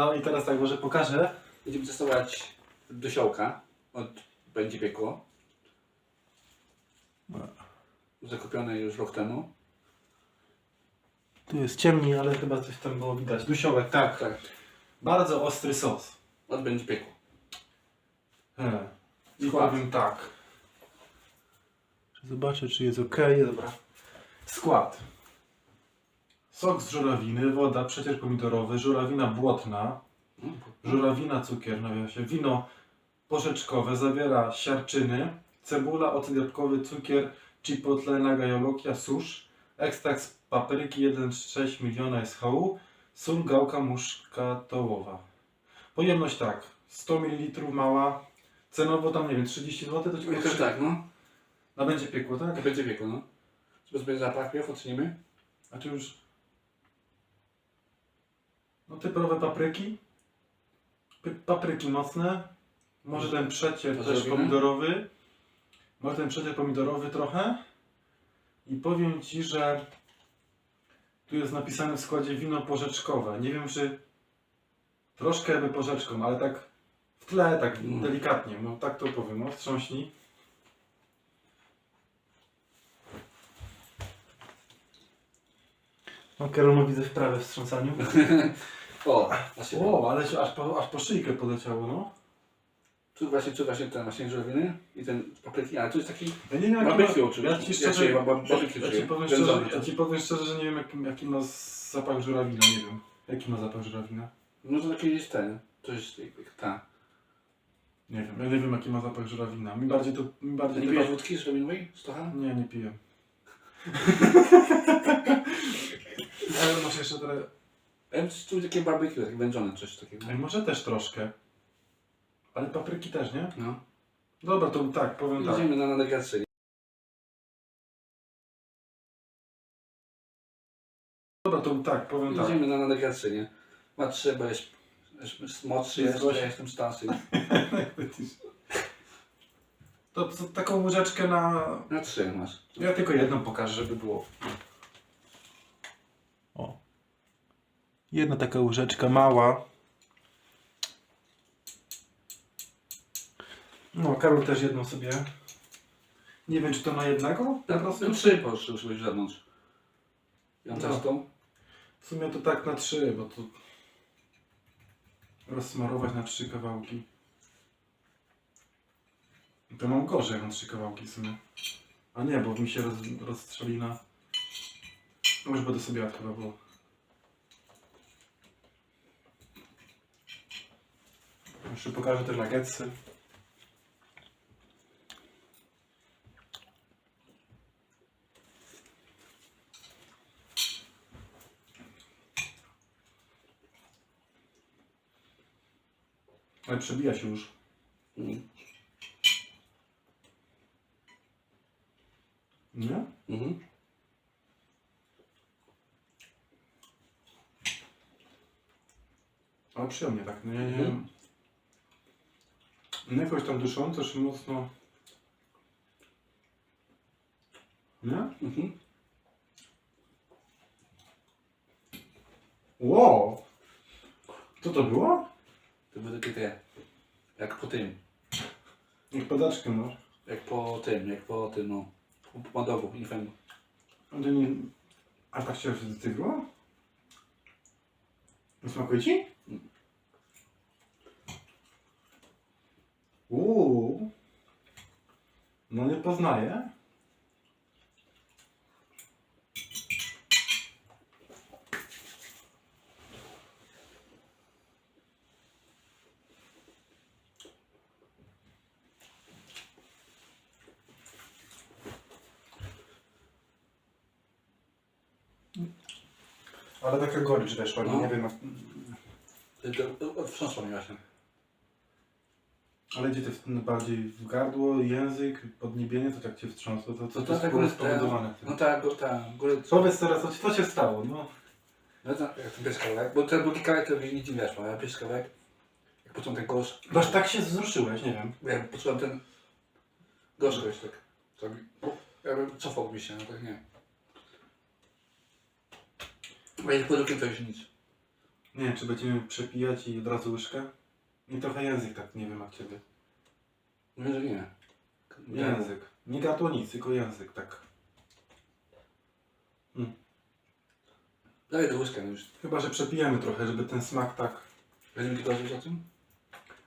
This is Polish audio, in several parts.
No i teraz tak może pokażę. Będziemy testować dosiołka od Będzie Piekło. Zakupione już rok temu. Tu jest ciemniej, ale chyba coś tam było widać. Dusiołek, tak. Tak, Bardzo ostry sos. od Będzie Piekło. He. I Skład. powiem tak. Zobaczę, czy jest ok. Dobra. Skład. Sok z żurawiny, woda, przecier pomidorowy, żurawina błotna, żurawina cukier, nawiasie, wino porzeczkowe, zawiera siarczyny, cebula, ocet jabłkowy, cukier, chipotle, nagajolokia, susz, ekstrakt z papryki 1,6 miliona SHU, sól, gałka muszkatołowa. Pojemność tak, 100 ml mała, cenowo tam nie wiem, 30 zł to ci Jakoś tak, no. A będzie piekło, tak? To Będzie Piekło, no. Żeby sobie zapach ocenimy. A czy już... No typowe papryki. Papryki mocne. Może ten przecier To też zrobimy? pomidorowy. Może ten przecier pomidorowy trochę. I powiem Ci, że tu jest napisane w składzie wino porzeczkowe. Nie wiem, czy troszkę jakby porzeczką, ale tak w tle, tak Mm. delikatnie. No tak to powiem. No, wstrząśnij. No, Karol widzę wprawę w wstrząsaniu. O, właśnie. O, ale się aż po, aż po szyjkę poleciało, no. Tu właśnie, tu właśnie ten właśnie żurawiny i ten papryki, ale tu jest taki Ja nie wiem, jaki barbecue ma, oczywiście. ja ci szczerze, ja, barbecue ja, ci powiem szczerze, ja ci powiem szczerze, że nie wiem jaki, jaki ma zapach żurawina, nie wiem. Jaki ma zapach żurawina? No to taki jest ten. To jest jak ta. Nie wiem, ja nie wiem jaki ma zapach żurawina. Mi bardziej to, mi Nie bardziej pijesz to... wódki żurawinowej? Stocha? Nie, nie piję. Ale masz jeszcze trochę... Ja bym tu takie barbecue, takie wędzone coś takiego. Ej, może też troszkę. Ale papryki też, nie? No. Dobra, to tak, powiem tak. Idziemy na nawigację. Dobra, to tak, powiem tak. Idziemy na nawigację, nie? Ma trzy, bo jest, jest młodszy, Jest ja jestem starszy. To, to taką łyżeczkę na... Na trzy masz. Ja tylko jedną pokażę, żeby było. O. Jedna taka łyżeczka mała. No, Karol też jedną sobie. Nie wiem, czy to na jednego? Na prostu? no, trzy po prostu musi być w zewnątrz. Ja No. też tą. W sumie to tak na trzy, bo to rozsmarować na trzy kawałki. To mam gorzej, jak mam trzy kawałki w sumie. A nie, bo mi się roz, rozstrzeli na... No już będę sobie jadł chyba, bo... Jeszcze pokażę te nuggetsy. Ale przebija się już. Mhm. Nie? Mhm. Ale przyjemnie tak, no ja nie Mhm. Wiem. Nie jakoś tam dusząco, czy mocno... Nie? Mhm. Wow! Co to było? To były takie te, jak po tym, Jak padaczkę masz. jak po tym, jak po tym, no, po pomadowu, infemu. A to nie... A tak się zdecydowało? Nie smakuje ci? Uuu. No nie poznaję. Ale taka gorycz weszła, No. nie wiem. jak- To- to Odwstrząsło mnie właśnie. Ale gdzie to w- bardziej w gardło, język, podniebienie, to tak cię wstrząsło, to co To to tak jest góry, spowodowane tym? no tak, go- tak, góry, Powiedz teraz, co, co się stało, no. no to, jak ten pierwszy kawałek, bo ten drugi kawałek to nie weszło, a pierwszy kawałek, jak poczułem ten gorzk, Aż tak się wzruszyłeś, nie wiem. jak poczułem ten gorzkość, tak, to mi, jakby cofał mi się, no tak nie. A jak po drugim to już nic. Nie wiem, czy będziemy przepijać i od razu łyżkę. I trochę język tak, nie wiem jak ciebie. Mówię, że nie. Język. Nie gardło nic, tylko język, tak. Daj do łyżkę już. Chyba, że przepijemy trochę, żeby ten smak tak... Będziemy tylko o tym?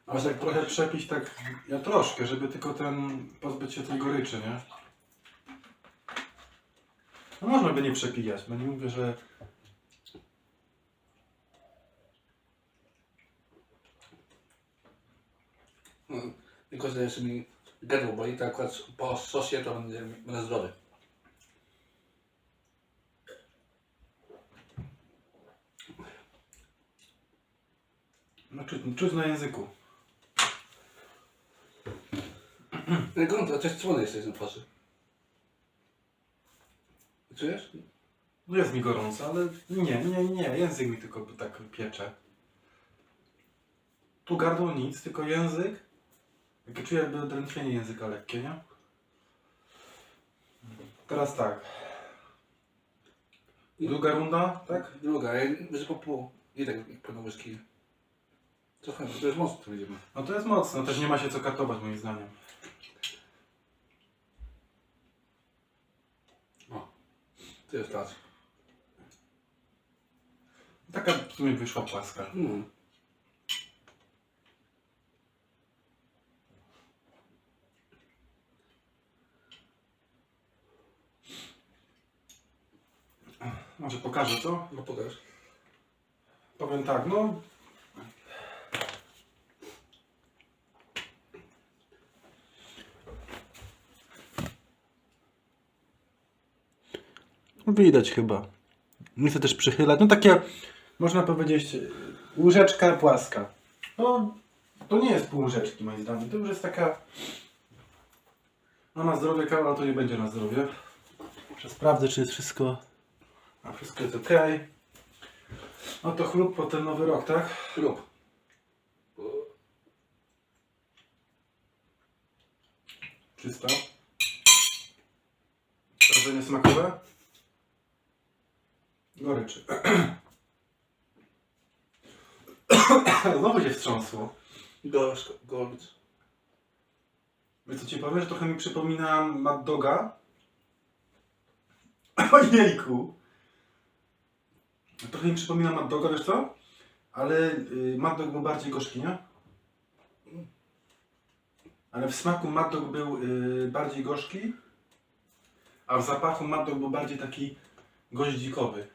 A tak trochę przepić tak, ja troszkę, żeby tylko ten, pozbyć się tej goryczy, nie? No można by nie przepijać, bo nie mówię, że... tylko, że jeszcze mi gardło boli, to akurat po sosie to będzie, będę zdrowy. No czuć, czuć na języku. No gorąco, a coś słone jest na twarzy. Czujesz? No jest mi gorąco, ale nie, nie, nie, język mi tylko tak piecze. Tu gardło nic, tylko język. Takie czuję jakby drętwienie języka lekkie, nie? Teraz tak. Druga runda, tak? Druga, ja że po pół. Nie tak jak pełno łyżki. Trochę, to jest mocno to będziemy. No to jest mocno, też nie ma się co katować moim zdaniem. O, to jest tak. Taka w sumie wyszła płaska. Mm. Może pokażę co? No pokaż. Powiem tak, no. Widać chyba. Nie chcę też przychylać. No takie, można powiedzieć, łyżeczka płaska. No, to nie jest pół łyżeczki moim zdaniem. To już jest taka... No na zdrowie kawa, to nie będzie na zdrowie. Sprawdzę, czy jest wszystko... A wszystko jest ok. No to chlub po ten nowy rok, tak? Rób. Czysto. Wrażenie smakowe? Goryczy. Znowu się wstrząsło. Gorzko, gorąc. Wiesz co ci powiem, że trochę mi przypomina Mad Doga. Ojejku! Trochę mi przypomina Mad Doga, wiesz co? Ale y, Mad Dog był bardziej gorzki, nie? Ale w smaku Mad Dog był y, bardziej gorzki, a w zapachu Mad Dog był bardziej taki goździkowy.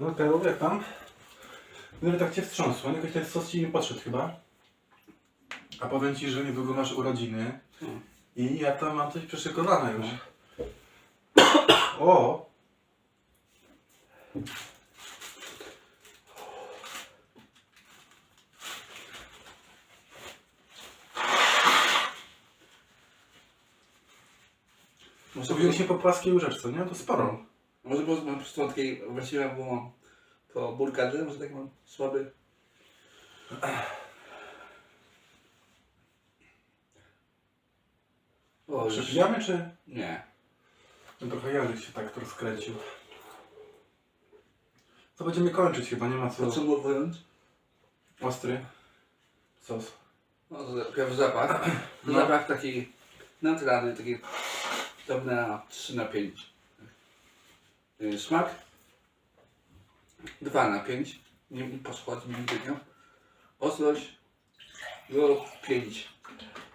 No Karol, jak tam? No tak cię wstrząsło, jakoś ten sos ci nie podszedł chyba. A powiem ci, że niedługo masz urodziny Hmm. I ja tam mam coś przyszykowane już. O! Może Mówiło się po płaskiej łyżeczce, nie? To sporo. Może mam po prostu takiej, właściwie bo mam po burgerze, może tak mam słaby. O, już- Przepijamy czy? Nie. No trochę język się tak rozkręcił. To będziemy kończyć chyba, nie ma co. Co było wyjąć? Ostry sos. No to pierwszy zapach. No. Zapach taki naturalny, taki tam na 3 na 5. Y, Smak 2 na 5. Nie poschodzi, nie widzę. Ostrość no 5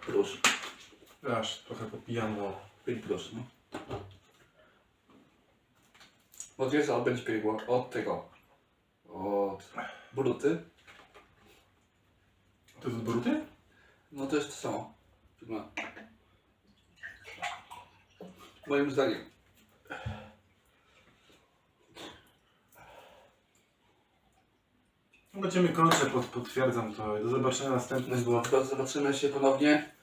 plus. Aż trochę popijano. 5 plus, no. Jest odbędzie biegło od tego. Od bruty. To jest bruty? No to jest to samo. Moim zdaniem. No Będziemy kończyć, potwierdzam to. Do zobaczenia następnego. To zobaczymy się ponownie